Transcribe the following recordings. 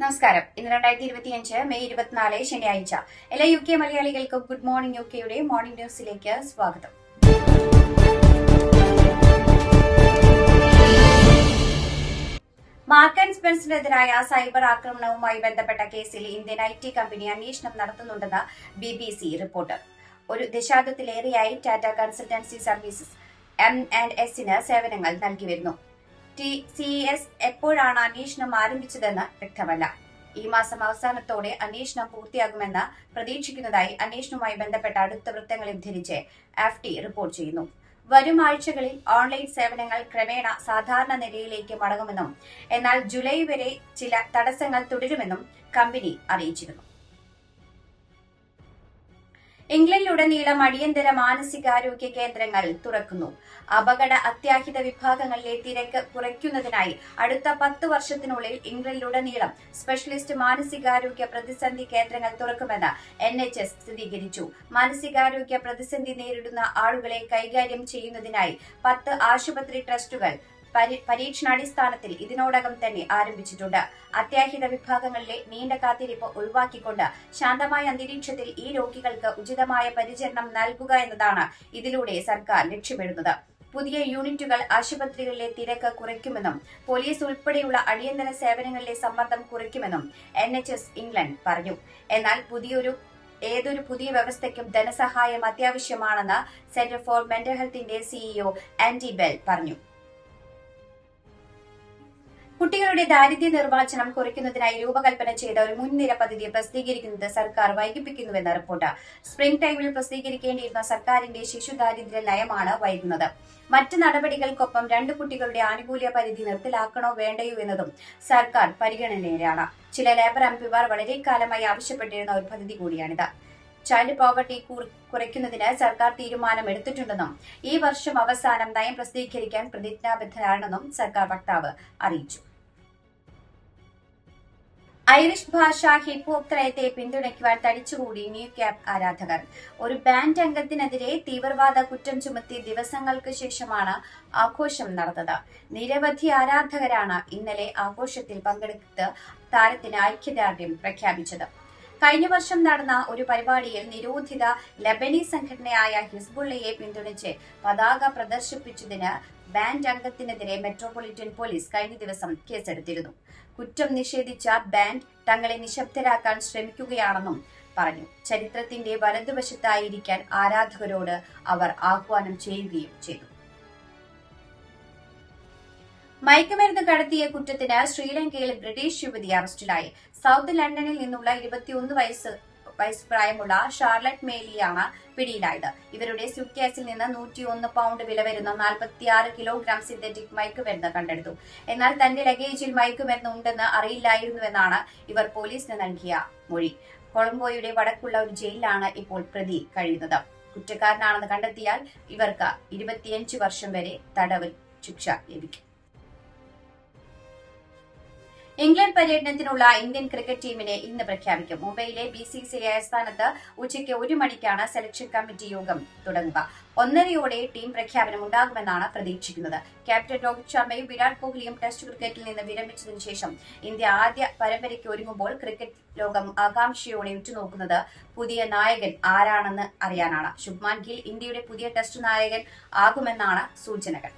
നമസ്കാരം. ഇന്ന് രണ്ടായിരത്തി ഇരുപത്തിയഞ്ച് മെയ് ഇരുപത്തിനാല് ശനിയാഴ്ച. എല്ലാ യു കെ മലയാളികൾക്കും ഗുഡ് മോർണിംഗ് യു കെയുടെ മോർണിംഗ് ന്യൂസിലേക്ക് സ്വാഗതം. മാർക്ക് ആൻഡ് സ്പെൻസിനെതിരായ സൈബർ ആക്രമണവുമായി ബന്ധപ്പെട്ട കേസിൽ ഇന്ത്യൻ ഐ ടി കമ്പനി അന്വേഷണം നടത്തുന്നുണ്ടെന്ന് ബി ബി സി റിപ്പോർട്ട്. ഒരു ദശാബ്ദത്തിലേറെയായി Tata consultancy services M and എസിന് സേവനങ്ങൾ നൽകി വരുന്നു. ടി സി എസ് എപ്പോഴാണ് അന്വേഷണം ആരംഭിച്ചതെന്ന് വ്യക്തമല്ല. ഈ മാസം അവസാനത്തോടെ അന്വേഷണം പൂർത്തിയാകുമെന്ന് പ്രതീക്ഷിക്കുന്നതായി അന്വേഷണവുമായി ബന്ധപ്പെട്ട അടുത്ത വൃത്തങ്ങളെ ഉദ്ധരിച്ച് എഫ് ടി റിപ്പോർട്ട് ചെയ്യുന്നു. വരും ആഴ്ചകളിൽ ഓൺലൈൻ സേവനങ്ങൾ ക്രമേണ സാധാരണ നിലയിലേക്ക് മടങ്ങുമെന്നും എന്നാൽ ജൂലൈ വരെ ചില തടസ്സങ്ങൾ തുടരുമെന്നും കമ്പനി അറിയിച്ചിരുന്നു. ഇംഗ്ലണ്ടിലുടനീളം അടിയന്തര മാനസികാരോഗ്യ കേന്ദ്രങ്ങൾ തുറക്കുന്നു. അപകട അത്യാഹിത വിഭാഗങ്ങളിലെ തിരക്ക് കുറയ്ക്കുന്നതിനായി അടുത്ത പത്ത് വർഷത്തിനുള്ളിൽ ഇംഗ്ലണ്ടിലുടനീളം സ്പെഷ്യലിസ്റ്റ് മാനസികാരോഗ്യ പ്രതിസന്ധി കേന്ദ്രങ്ങൾ തുറക്കുമെന്ന് എൻ എച്ച് എസ് സ്ഥിരീകരിച്ചു. മാനസികാരോഗ്യ പ്രതിസന്ധി നേരിടുന്ന ആളുകളെ കൈകാര്യം ചെയ്യുന്നതിനായി പത്ത് ആശുപത്രി ട്രസ്റ്റുകൾ പരീക്ഷണാടിസ്ഥാനത്തിൽ ഇതിനോടകം തന്നെ ആരംഭിച്ചിട്ടുണ്ട്. അത്യാഹിത വിഭാഗങ്ങളിലെ നീണ്ട കാത്തിരിപ്പ് ഒഴിവാക്കിക്കൊണ്ട് ശാന്തമായ അന്തരീക്ഷത്തിൽ ഈ രോഗികൾക്ക് ഉചിതമായ പരിചരണം നൽകുക എന്നതാണ് ഇതിലൂടെ സർക്കാർ ലക്ഷ്യമിടുന്നത്. പുതിയ യൂണിറ്റുകൾ ആശുപത്രികളിലെ തിരക്ക് കുറയ്ക്കുമെന്നും പോലീസ് ഉൾപ്പെടെയുള്ള അടിയന്തര സേവനങ്ങളിലെ സമ്മർദ്ദം കുറയ്ക്കുമെന്നും എൻ ഇംഗ്ലണ്ട് പറഞ്ഞു. എന്നാൽ പുതിയൊരു ഏതൊരു പുതിയ വ്യവസ്ഥയ്ക്കും ധനസഹായം അത്യാവശ്യമാണെന്ന് സെന്റർ ഫോർ മെന്റൽ ഹെൽത്തിന്റെ സിഇഒ ആൻഡി ബെൽ പറഞ്ഞു. കുട്ടികളുടെ ദാരിദ്ര്യ നിർമ്മാർജനം കുറയ്ക്കുന്നതിനായി രൂപകൽപ്പന ചെയ്ത ഒരു മുൻനിര പദ്ധതി പ്രസിദ്ധീകരിക്കുന്നത് സർക്കാർ വൈകിപ്പിക്കുന്നുവെന്ന റിപ്പോർട്ട്. സ്പ്രിംഗ് ടൈമിൽ പ്രസിദ്ധീകരിക്കേണ്ടിയിരുന്ന സർക്കാരിന്റെ ശിശു ദാരിദ്ര്യ നയമാണ് വൈകുന്നത്. മറ്റ് നടപടികൾക്കൊപ്പം രണ്ട് കുട്ടികളുടെ ആനുകൂല്യ പരിധി നിർത്തലാക്കണോ വേണ്ടയോ എന്നതും സർക്കാർ പരിഗണനയിലാണ്. ചില ലേബർ എംപിമാർ വളരെ കാലമായി ആവശ്യപ്പെട്ടിരുന്ന ഒരു പദ്ധതി കൂടിയാണിത്. ചൈൽഡ് പോവർട്ടി കുറയ്ക്കുന്നതിന് സർക്കാർ തീരുമാനം എടുത്തിട്ടുണ്ടെന്നും ഈ വർഷം അവസാനം നയം പ്രസിദ്ധീകരിക്കാൻ പ്രതിജ്ഞാബദ്ധരാണെന്നും സർക്കാർ വക്താവ് അറിയിച്ചു. ഐറിഷ് ഭാഷ ഹിപ്പ് ഹോപ്പ് ത്രയത്തെ പിന്തുണയ്ക്കുവാൻ തടിച്ചുകൂടി ന്യൂ ക്യാപ് ആരാധകർ. ഒരു ബാൻഡ് അംഗത്തിനെതിരെ തീവ്രവാദ കുറ്റം ചുമത്തി ദിവസങ്ങൾക്ക് ശേഷമാണ് ആഘോഷം നടന്നത്. നിരവധി ആരാധകരാണ് ഇന്നലെ ആഘോഷത്തിൽ പങ്കെടുത്ത് താരത്തിന് ഐക്യദാർഢ്യം പ്രഖ്യാപിച്ചത്. കഴിഞ്ഞ വർഷം നടന്ന ഒരു പരിപാടിയിൽ നിരോധിത ലബനി സംഘടനയായ ഹിസ്ബുള്ളയെ പിന്തുണച്ച് പതാക പ്രദർശിപ്പിച്ചതിന് ബാൻഡ് അംഗത്തിനെതിരെ മെട്രോപൊളിറ്റൻ പോലീസ് കഴിഞ്ഞ ദിവസം കേസെടുത്തിരുന്നു. കുറ്റം നിഷേധിച്ച ബാൻഡ് തങ്ങളെ നിശബ്ദരാക്കാൻ ശ്രമിക്കുകയാണെന്നും പറഞ്ഞു. ചരിത്രത്തിന്റെ വലതുവശത്തായിരിക്കാൻ ആരാധകരോട് അവർ ആഹ്വാനം ചെയ്യുകയും ചെയ്തു. മയക്കുമരുന്ന് കടത്തിയ കുറ്റത്തിന് ശ്രീലങ്കയിൽ ബ്രിട്ടീഷ് യുവതി അറസ്റ്റിലായി. സൗത്ത് ലണ്ടനിൽ നിന്നുള്ള ഇരുപത്തിയൊന്ന് വയസ്സ് വയസ്സ് പ്രായമുള്ള ഷാർലറ്റ് മേലിയാണ് പിടിയിലായത്. ഇവരുടെ സ്യൂട്ട്കേസിൽ നിന്ന് നൂറ്റിയൊന്ന് പൗണ്ട് വില വരുന്ന നാൽപ്പത്തിയാറ് കിലോഗ്രാം സിന്തറ്റിക് മയക്കുമരുന്ന് കണ്ടെടുത്തു. എന്നാൽ തന്റെ ലഗേജിൽ മയക്കുമരുന്ന് ഉണ്ടെന്ന് അറിയില്ലായിരുന്നുവെന്നാണ് ഇവർ പോലീസിന് നൽകിയ മൊഴി. കൊളംബോയുടെ വടക്കുള്ള ഒരു ജയിലിലാണ് ഇപ്പോൾ പ്രതി കഴിയുന്നത്. കുറ്റക്കാരനാണെന്ന് കണ്ടെത്തിയാൽ ഇവർക്ക് ഇരുപത്തിയഞ്ച് വർഷം വരെ തടവ് ശിക്ഷ ലഭിക്കും. ഇംഗ്ലണ്ട് പര്യടനത്തിനുള്ള ഇന്ത്യൻ ക്രിക്കറ്റ് ടീമിനെ ഇന്ന് പ്രഖ്യാപിക്കും. മുംബൈയിലെ ബി സി സി ആസ്ഥാനത്ത് ഉച്ചയ്ക്ക് ഒരു മണിക്കാണ് സെലക്ഷൻ കമ്മിറ്റി യോഗം തുടങ്ങുക. ഒന്നരയോടെ ടീം പ്രഖ്യാപനം ഉണ്ടാകുമെന്നാണ് പ്രതീക്ഷിക്കുന്നത്. ക്യാപ്റ്റൻ രോഹിത് ശർമ്മയും വിരാട് കോഹ്ലിയും ടെസ്റ്റ് ക്രിക്കറ്റിൽ നിന്ന് വിരമിച്ചതിന് ശേഷം ഇന്ത്യ ആദ്യ പരമ്പരയ്ക്ക് ഒരുങ്ങുമ്പോൾ ക്രിക്കറ്റ് ലോകം ആകാംക്ഷയോടെ ഉറ്റുനോക്കുന്നത് പുതിയ നായകൻ ആരാണെന്ന് അറിയാനാണ്. ശുഭ്മാൻ ഗിൽ ഇന്ത്യയുടെ പുതിയ ടെസ്റ്റ് നായകൻ ആകുമെന്നാണ് സൂചനകൾ.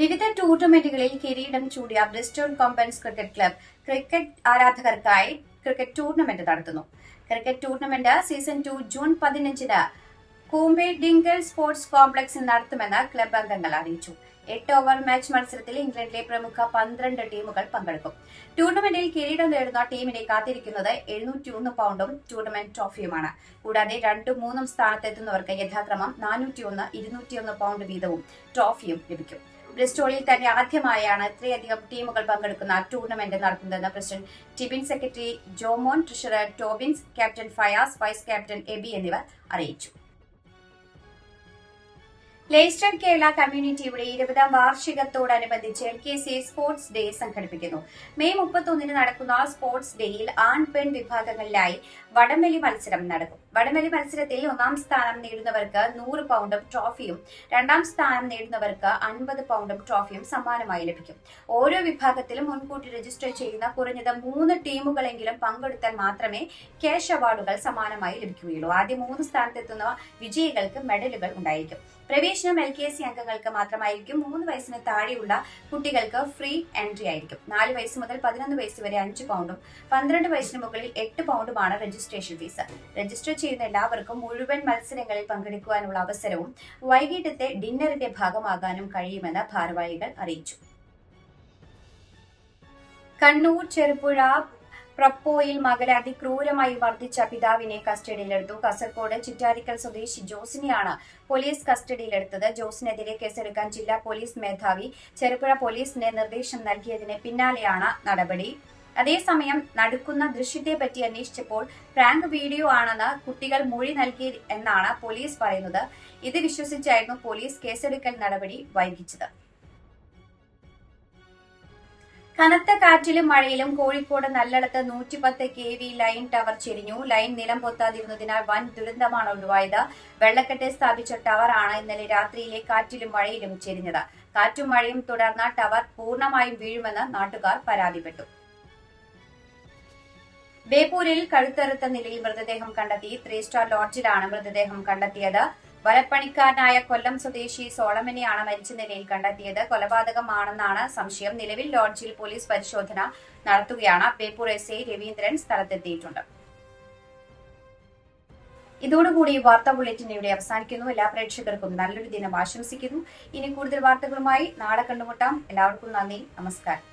വിവിധ ടൂർണമെന്റുകളിൽ കിരീടം ചൂടിയ ബ്രിസ്റ്റോൾ കോമ്പൻസ് ക്രിക്കറ്റ് ക്ലബ് ക്രിക്കറ്റ് ആരാധകർക്കായി ക്രിക്കറ്റ് ടൂർണമെന്റ് നടത്തുന്നു. Cricket tournament season two June പതിനഞ്ചിന് കൂമ്പെ ഡിങ്കൽ സ്പോർട്സ് കോംപ്ലക്സിൽ നടത്തുമെന്ന് ക്ലബ് അംഗങ്ങൾ അറിയിച്ചു. എട്ട് ഓവർ മാച്ച് മത്സരത്തിൽ ഇംഗ്ലണ്ടിലെ പ്രമുഖ പന്ത്രണ്ട് ടീമുകൾ പങ്കെടുക്കും. ടൂർണമെന്റിൽ കിരീടം നേടുന്ന ടീമിനെ കാത്തിരിക്കുന്നത് എഴുന്നൂറ്റിയൊന്ന് പൗണ്ടും ടൂർണമെന്റ് ട്രോഫിയുമാണ്. കൂടാതെ രണ്ടും മൂന്നും സ്ഥാനത്തെത്തുന്നവർക്ക് യഥാക്രമം നാനൂറ്റിയൊന്ന് ഇരുന്നൂറ്റിയൊന്ന് പൗണ്ട് വീതവും ട്രോഫിയും ലഭിക്കും. ബ്രിസ്റ്റോളിൽ തന്നെ ആദ്യമായാണ് ഇത്രയധികം ടീമുകൾ പങ്കെടുക്കുന്ന ടൂർണമെന്റ് നടത്തുന്നതെന്ന് president Tibin secretary Jomon treasurer Tobins captain Fayas vice captain Aby എന്നിവർ അറിയിച്ചു. ലേസ്റ്റർ കേരള കമ്മ്യൂണിറ്റിയുടെ ഇരുപതാം വാർഷികത്തോടനുബന്ധിച്ച് L K C sports day സംഘടിപ്പിക്കുന്നു. മെയ് മുപ്പത്തൊന്നിന് നടക്കുന്ന സ്പോർട്സ് ഡേയിൽ ആൺ പെൺ വിഭാഗങ്ങളിലായി വടംവലി മത്സരം നടക്കും. വടംവലി മത്സരത്തിൽ ഒന്നാം സ്ഥാനം നേടുന്നവർക്ക് നൂറ് പൗണ്ടും ട്രോഫിയും രണ്ടാം സ്ഥാനം നേടുന്നവർക്ക് അൻപത് പൗണ്ടും ട്രോഫിയും സമ്മാനമായി ലഭിക്കും. ഓരോ വിഭാഗത്തിലും മുൻകൂട്ടി രജിസ്റ്റർ ചെയ്യുന്ന കുറഞ്ഞത് മൂന്ന് ടീമുകളെങ്കിലും പങ്കെടുത്താൽ മാത്രമേ ക്യാഷ് അവാർഡുകൾ സമ്മാനമായി ലഭിക്കുകയുള്ളൂ. ആദ്യ മൂന്ന് സ്ഥാനത്തെത്തുന്ന വിജയികൾക്ക് മെഡലുകൾ ഉണ്ടായിരിക്കും. പ്രവേശനം എൽ കെ സി അംഗങ്ങൾക്ക് മാത്രമായിരിക്കും മൂന്ന് വയസ്സിന് താഴെയുള്ള കുട്ടികൾക്ക് ഫ്രീ എൻട്രി ആയിരിക്കും. നാല് വയസ്സ് മുതൽ പതിനൊന്ന് വയസ്സ് വരെ അഞ്ച് പൗണ്ടും പന്ത്രണ്ട് വയസ്സിന് മുകളിൽ എട്ട് പൗണ്ടുമാണ് രജിസ്ട്രേഷൻ ഫീസ് രജിസ്റ്റർ ചെയ്യുന്ന എല്ലാവർക്കും മുഴുവൻ മത്സരങ്ങളിൽ പങ്കെടുക്കുവാനുള്ള അവസരവും വൈകിട്ടത്തെ ഡിന്നറിന്റെ ഭാഗമാകാനും കഴിയുമെന്ന് ഭാരവാഹികൾ അറിയിച്ചു. കണ്ണൂർ ചെറുപുഴ പ്രപ്പോയിൽ മകളെ അതിക്രൂരമായി വർദ്ധിച്ച പിതാവിനെ കസ്റ്റഡിയിലെടുത്തു. കാസർകോട് ചിറ്റാരിക്കൽ സ്വദേശി ജോസിനെയാണ് പോലീസ് കസ്റ്റഡിയിലെടുത്തത്. ജോസിനെതിരെ കേസെടുക്കാൻ ജില്ലാ പോലീസ് മേധാവി ചെറുപുഴ പോലീസിന് നിർദ്ദേശം നൽകിയതിന് പിന്നാലെയാണ് നടപടി. അതേസമയം നടക്കുന്ന ദൃശ്യത്തെ ദൃശ്യത്തെപ്പറ്റി അന്വേഷിച്ചപ്പോൾ പ്രാങ്ക് വീഡിയോ ആണെന്ന് കുട്ടികൾ മൊഴി നൽകി എന്നാണ് പോലീസ് പറയുന്നത്. ഇത് വിശ്വസിച്ചായിരുന്നു പോലീസ് കേസെടുക്കൽ നടപടി വൈകിച്ചത്. കനത്ത കാറ്റിലും മഴയിലും കോഴിക്കോട് നല്ലടത്ത് നൂറ്റിപ്പത്ത് കെ വി ലൈൻ ടവർ ചെരിഞ്ഞു. ലൈൻ നിലം പൊത്താതിരുന്നതിനാൽ വൻ ദുരന്തമാണ് ഒഴിവായത് വെള്ളക്കെട്ട് സ്ഥാപിച്ച ടവർ ആണ് ഇന്നലെ രാത്രിയിലെ കാറ്റിലും മഴയിലും ചെരിഞ്ഞത്. കാറ്റും മഴയും തുടർന്ന ടവർ പൂർണമായും വീഴുമെന്ന് നാട്ടുകാർ പരാതിപ്പെട്ടു. ബേപ്പൂരിൽ കഴുത്തറുത്ത നിലയിൽ മൃതദേഹം കണ്ടെത്തി. ത്രീ സ്റ്റാർ ലോഡ്ജിലാണ് മൃതദേഹം കണ്ടെത്തിയത്. വലപ്പണിക്കാരനായ കൊല്ലം സ്വദേശി സോളമനെയാണ് മരിച്ച നിലയിൽ കണ്ടെത്തിയത്. കൊലപാതകമാണെന്നാണ് സംശയം. നിലവിൽ ലോഡ്ജിൽ പോലീസ് പരിശോധന നടത്തുകയാണ്. ബേപ്പൂർ എസ് ഐ രവീന്ദ്രൻ സ്ഥലത്തെത്തിയിട്ടുണ്ട്. ഇതോടുകൂടി വാർത്താ ബുള്ളറ്റിൻ ഇവിടെ അവസാനിക്കുന്നു. എല്ലാ പ്രേക്ഷകർക്കും നല്ലൊരു ദിനം ആശംസിക്കുന്നു. ഇനി കൂടുതൽ വാർത്തകളുമായി നാളെ കണ്ടുമുട്ടാം. എല്ലാവർക്കും നന്ദി. നമസ്കാരം.